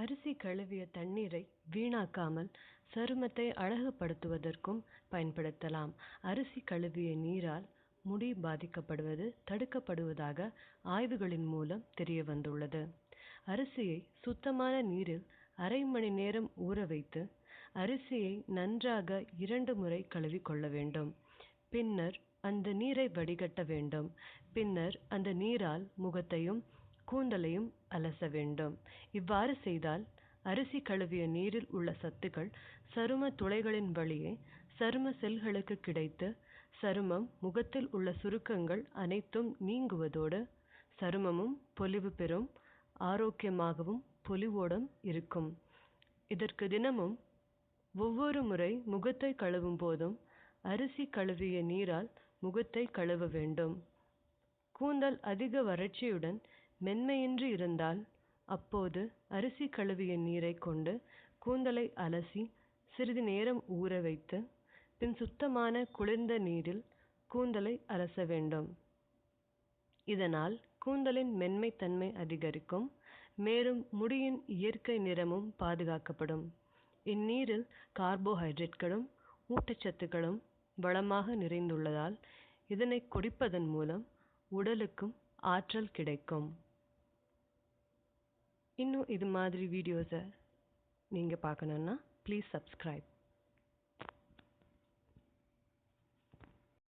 அரிசி கழுவிய தண்ணீரை வீணாக்காமல் சருமத்தை அழகுபடுத்துவதற்கும் பயன்படுத்தலாம். அரிசி கழுவிய நீரால் முடி பாதிக்கப்படுவது தடுக்கப்படுவதாக ஆய்வுகளின் மூலம் தெரிய வந்துள்ளது அரிசியை சுத்தமான நீரில் அரை மணி நேரம் ஊற வைத்து அரிசியை நன்றாக இரண்டு முறை கழுவிக் கொள்ள வேண்டும். பின்னர் அந்த நீரை வடிகட்ட வேண்டும். பின்னர் அந்த நீரால் முகத்தையும் கூந்தலையும் அலச வேண்டும். இவ்வாறு செய்தால் அரிசி கழுவிய நீரில் உள்ள சத்துக்கள் சரும துளைகளின் வழியே சரும செல்களுக்கு கிடைத்து சருமம் முகத்தில் உள்ள சுருக்கங்கள் அனைத்தும் நீங்குவதோடு சருமமும் பொலிவு பெறும் ஆரோக்கியமாகவும் பொலிவோடும் இருக்கும். இதற்கு தினமும் ஒவ்வொரு முறை முகத்தை கழுவும் போதும் அரிசி கழுவிய நீரால் முகத்தை கழுவ வேண்டும். கூந்தல் அதிக வறட்சியுடன் மென்மையின்றி இருந்தால் அப்போது அரிசி கழுவிய நீரை கொண்டு கூந்தலை அலசி சிறிது நேரம் ஊற வைத்து பின் சுத்தமான குளிர்ந்த நீரில் கூந்தலை அலச வேண்டும். இதனால் கூந்தலின் மென்மைத்தன்மை அதிகரிக்கும் மேலும் முடியின் இயற்கை நிறமும் பாதுகாக்கப்படும். இந்நீரில் கார்போஹைட்ரேட்களும் ஊட்டச்சத்துக்களும் வளமாக நிறைந்துள்ளதால் இதனை குடிப்பதன் மூலம் உடலுக்கும் ஆற்றல் கிடைக்கும். இன்னும் இது மாதிரி வீடியோஸை நீங்கள் பார்க்கணுன்னா ப்ளீஸ் சப்ஸ்கிரைப்